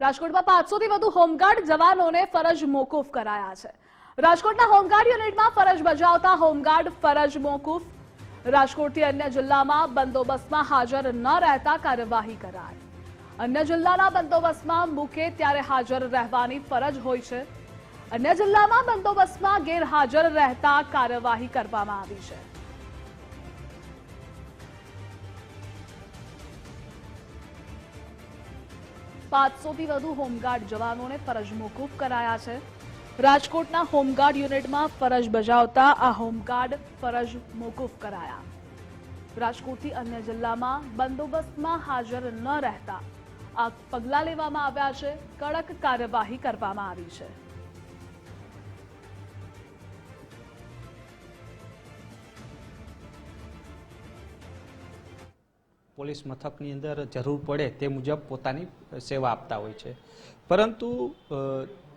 રાજકોટમાં પાંચસોથી વધુ હોમગાર્ડ જવાનોને ફરજ મોકૂફ કરાયા છે. રાજકોટના હોમગાર્ડ યુનિટમાં ફરજ બજાવતા હોમગાર્ડ ફરજ મોકૂફ. રાજકોટથી અન્ય જિલ્લામાં બંદોબસ્તમાં હાજર ન રહેતા કાર્યવાહી કરાય અન્ય જિલ્લાના બંદોબસ્તમાં મૂકે ત્યારે હાજર રહેવાની ફરજ હોય છે. અન્ય જિલ્લામાં બંદોબસ્તમાં ગેરહાજર રહેતા કાર્યવાહી કરવામાં આવી છે. પાંચસોથી વધુ હોમગાર્ડ જવાનોને ફરજ મોકૂફ કરાયા છે. રાજકોટના હોમગાર્ડ યુનિટમાં ફરજ બજાવતા આ હોમગાર્ડ ફરજ મોકૂફ કરાયા. રાજકોટથી અન્ય જિલ્લામાં બંદોબસ્તમાં હાજર ન રહેતા. આ પગલાં લેવામાં આવ્યા છે. કડક કાર્યવાહી કરવામાં આવી છે. પોલીસ મથકની અંદર જરૂર પડે તે મુજબ પોતાની સેવા આપતા હોય છે. પરંતુ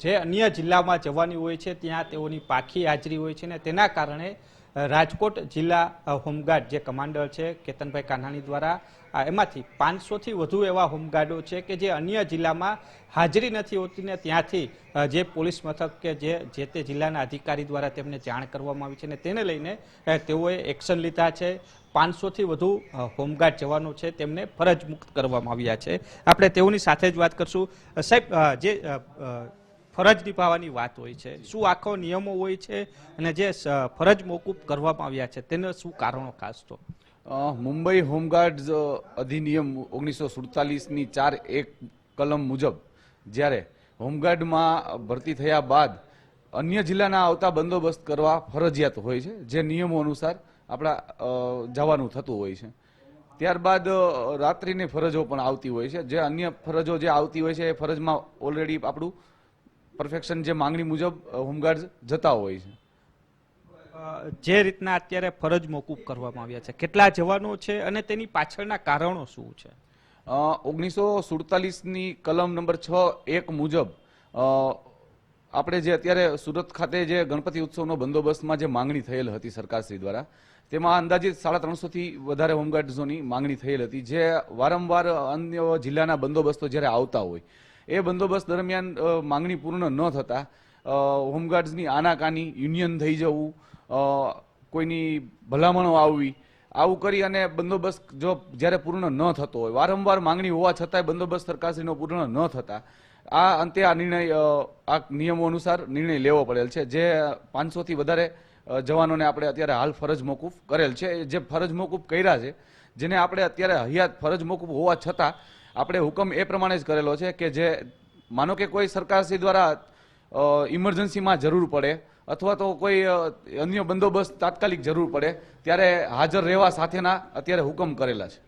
જે અન્ય જિલ્લામાં જવાની હોય છે, ત્યાં તેઓની પાખી હાજરી હોય છે ને તેના કારણે રાજકોટ જિલ્લા હોમગાર્ડ જે કમાન્ડર છે, કેતનભાઈ કાનાણી દ્વારા એમાંથી પાંચસોથી વધુ એવા હોમગાર્ડો છે કે જે અન્ય જિલ્લામાં હાજરી નથી હોતી ને ત્યાંથી જે પોલીસ મથક કે જે જે તે જિલ્લાના અધિકારી દ્વારા તેમને જાણ કરવામાં આવી છે ને તેને લઈને તેઓએ એક્શન લીધા છે. પાંચસોથી વધુ હોમગાર્ડ જવાનો છે. તેમને ફરજ મુક્ત કરવામાં આવ્યા છે. આપણે તેઓની સાથે જ વાત કરશું. સાહેબ જે ફરજ નિભાવવાની વાત હોય છે, શું આખો નિયમો હોય છે અને જે ફરજ મોકૂફ કરવામાં આવ્યા છે, તેના શું કારણો ખાસ તો? મુંબઈ હોમગાર્ડ અધિનિયમ ઓગણીસો સુડતાલીસની ચાર એક કલમ મુજબ જ્યારે હોમગાર્ડમાં ભરતી થયા બાદ અન્ય જિલ્લાના આવતા બંદોબસ્ત કરવા ફરજિયાત હોય છે, જે નિયમો અનુસાર આપણા જવાનું થતું હોય છે. ત્યારબાદ રાત્રિની ફરજો પણ આવતી હોય છે. જે અન્ય ફરજો જે આવતી હોય છે એ ફરજમાં ઓલરેડી આપણું પરફેક્શન જે માંગણી મુજબ હોમગાર્ડ જતા હોય છે. જે રીતના અત્યારે ફરજ મોકૂફ કરવામાં આવ્યા છે કેટલા જવાનો છે અને તેની પાછળના કારણો શું છે? ઓગણીસો સુડતાલીસની કલમ નંબર છ એક મુજબ આપણે જે અત્યારે સુરત ખાતે જે ગણપતિ ઉત્સવનો બંદોબસ્તમાં જે માંગણી થયેલ હતી સરકારશ્રી દ્વારા, તેમાં અંદાજિત સાડા ત્રણસોથી વધારે હોમગાર્ડ્સોની માંગણી થયેલ હતી. જે વારંવાર અન્ય જિલ્લાના બંદોબસ્તો જ્યારે આવતા હોય, એ બંદોબસ્ત દરમિયાન માંગણી પૂર્ણ ન થતાં હોમગાર્ડ્સની આનાકાની યુનિયન થઈ જવું કોઈની ભલામણો આવવી, આવું કરી અને બંદોબસ્ત જો જ્યારે પૂર્ણ ન થતો હોય, વારંવાર માંગણી હોવા છતાંય બંદોબસ્ત સરકારશ્રીનો પૂર્ણ ન થતા આ અંતે આ નિર્ણય આ નિયમો અનુસાર નિર્ણય લેવો પડેલ છે. જે પાંચસોથી વધારે જવાનોને આપણે અત્યારે હાલ ફરજ મોકૂફ કરેલ છે. જે ફરજ મોકૂફ કર્યા છે, જેને આપણે અત્યારે હયાત ફરજ મોકૂફ હોવા છતાં આપણે હુકમ એ પ્રમાણે જ કરેલો છે કે જે, માનો કે કોઈ સરકારશ્રી દ્વારા ઇમરજન્સીમાં જરૂર પડે અથવા તો કોઈ અન્ય બંદોબસ્ત તાત્કાલિક જરૂર પડે, ત્યારે હાજર રહેવા સાથેના અત્યારે હુકમ કરેલા છે.